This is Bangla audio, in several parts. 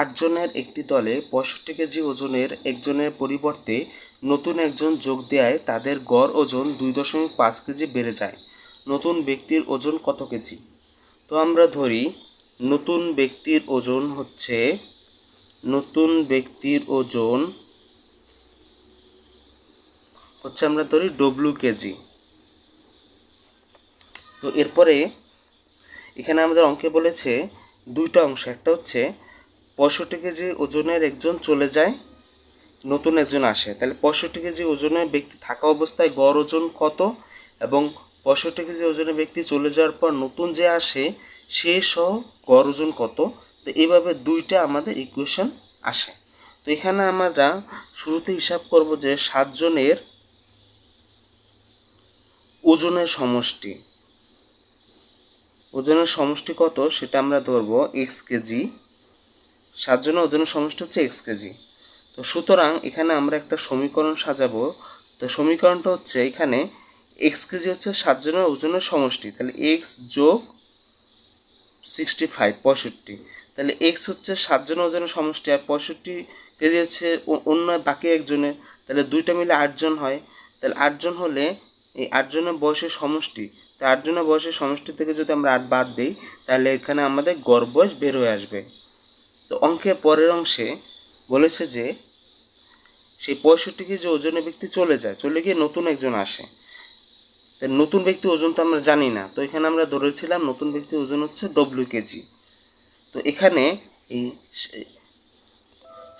আটজনের একটি দলে পঁয়ষট্টি কেজি ওজনের একজনের পরিবর্তে নতুন একজন যোগ দেওয়ায় তাদের গড় ওজন দুই দশমিক পাঁচ কেজি বেড়ে যায়। নতুন ব্যক্তির ওজন কত কেজি? তো আমরা ধরি, নতুন ব্যক্তির ওজন হচ্ছে, নতুন ব্যক্তির ওজন হচ্ছে আমরা ধরি ডব্লু কেজি। তো এরপরে এখানে আমাদের অঙ্কে বলেছে দুইটা অংশ, একটা হচ্ছে পঁয়ষট্টি কেজি ওজনের একজন চলে যায়, নতুন একজন আসে। তাহলে পঁয়ষট্টি কেজি ওজনের ব্যক্তি থাকা অবস্থায় গড় ওজন কত? এবং পঁয়ষট্টি কেজি ওজনের ব্যক্তি চলে যাওয়ার পর নতুন যে আসে, সে সহ গড় ওজন কত? তো এইভাবে দুইটা আমাদের ইকুয়েশন আসে। তো এখানে আমরা শুরুতে হিসাব করব যে সাতজনের ওজনের সমষ্টি। ওজনের সমষ্টি কত? সেটা আমরা ধরবো এক্স কেজি সাতজনের ওজনের সমষ্টি হচ্ছে এক্স কেজি তো সুতরাং এখানে আমরা একটা সমীকরণ সাজাবো। তো সমীকরণটা হচ্ছে এখানে এক্স কেজি হচ্ছে সাতজনের ওজনের সমষ্টি। তাহলে এক্স যোগ সিক্সটি ফাইভ পঁয়ষট্টি। তাহলে এক্স হচ্ছে সাতজনের ওজনের সমষ্টি আর পঁয়ষট্টি কেজি হচ্ছে অন্য বাকি একজনের। তাহলে দুইটা মিলে আটজন হয়। তাহলে আটজন হলে এই আটজনের বয়সের সমষ্টি। তো আটজনের বয়সের সমষ্টি থেকে যদি আমরা আট বাদ দিই, তাহলে এখানে আমাদের গড় বয়স বের হয়ে আসবে। তো অঙ্কের পরের অংশে বলেছে যে, সেই পঁয়ষট্টি কেজি ওজনের ব্যক্তি চলে যায়, চলে গিয়ে নতুন একজন আসে। তা নতুন ব্যক্তি ওজন তো আমরা জানি না। তো এখানে আমরা ধরেছিলাম নতুন ব্যক্তির ওজন হচ্ছে ডব্লিউ কেজি। তো এখানে এই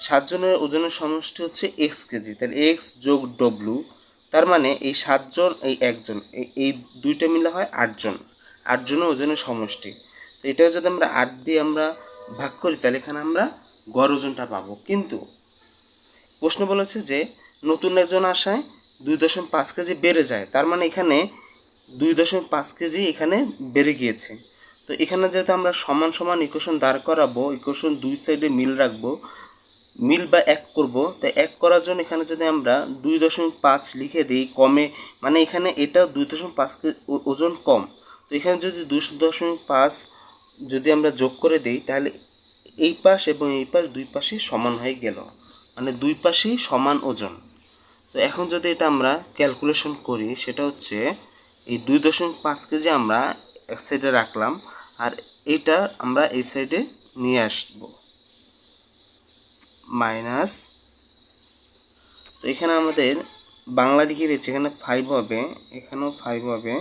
সাতজনের ওজনের সমষ্টি হচ্ছে এক্স কেজি। তাহলে এক্স যোগ ডব্লু তার মানে এই সাতজন, এই একজন এই দুইটা মিলে হয় আটজন। আটজনের ওজনের সমষ্টি। তো এটাও যদি আমরা আট দিয়ে আমরা ভাগ করি তাহলে এখানে আমরা গড় ওজনটা পাবো। কিন্তু প্রশ্ন বলেছে যে নতুন একজন আসায় দুই দশমিক পাঁচ কেজি বেড়ে যায়, তার মানে এখানে দুই দশমিক পাঁচ কেজি এখানে বেড়ে গিয়েছে। তো এখানে যেহেতু আমরা সমান সমান ইকুয়েশন দাঁড় করাবো ইকুয়েশন দুই সাইডে মিল রাখব, মিল বা এক করব তাই এক করার জন্য এখানে যদি আমরা দুই দশমিক পাঁচ লিখে দিই, কমে মানে এখানে এটা দুই দশমিক পাঁচ ওজন কম। তো এখানে যদি দুই দশমিক পাঁচ যদি আমরা যোগ করে দিই, তাহলে এই পাশ এবং এই পাশ দুই পাশেই সমান হয়ে গেল। মানে দুই পাশেই সমান ওজন। তো এখন যদি এটা আমরা ক্যালকুলেশন করি, সেটা হচ্ছে এই দুই দশমিক পাঁচ কেজি আমরা এক সাইডে রাখলাম, আর এইটা আমরা এই সাইডে নিয়ে আসব। মাইনাস, তো এখানে আমাদের বাংলা লিখে রয়েছে এখানে ফাইভ হবে, এখানেও ফাইভ হবে।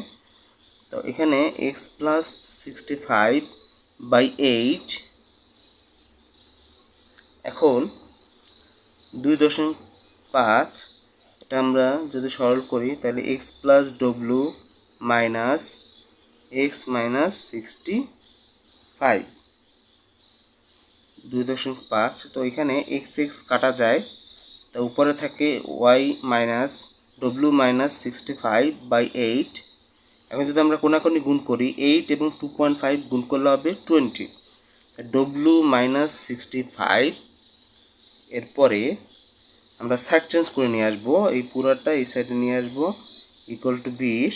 তো এখানে x plus sixty five by eight এখন দুই দশমিক পাঁচ, এটা আমরা যদি সরল করি, তাহলে x plus W minus x minus sixty five দুই দশমিক পাঁচ, তো এখানে এক্স এক্স কাটা যায়, তা উপরে থাকে y minus W minus sixty five by eight এখন যদি আমরা কোনাকোনি গুণ করি এইট এবং টু পয়েন্ট ফাইভ গুণ করলে হবে টোয়েন্টি ডব্লু মাইনাস সিক্সটি ফাইভ এরপরে আমরা সাইড চেঞ্জ করে নিয়ে আসব, এই পুরাটা এই সাইডে নিয়ে আসব ইকুয়াল টু বিশ।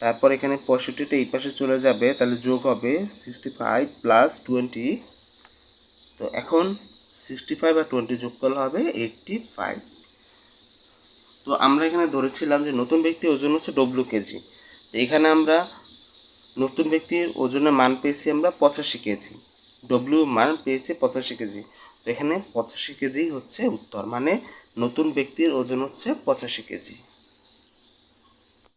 তারপর এখানে পঁয়ষট্টিটা এই পাশে চলে যাবে, তাহলে যোগ হবে সিক্সটি ফাইভ প্লাস টোয়েন্টি তো এখন সিক্সটি ফাইভ আর টোয়েন্টি যোগ করলে হবে এইটটি ফাইভ তো আমরা এখানে ধরেছিলাম যে নতুন ব্যক্তির ওজন হচ্ছে ডব্লু কেজি তো এখানে আমরা নতুন ব্যক্তির ওজনের মান পেয়েছি আমরা পঁচাশি কেজি ডব্লু মান পেয়েছে পঁচাশি কেজি তো এখানে পঁচাশি কেজি হচ্ছে উত্তর। মানে নতুন ব্যক্তির ওজন হচ্ছে পঁচাশি কেজি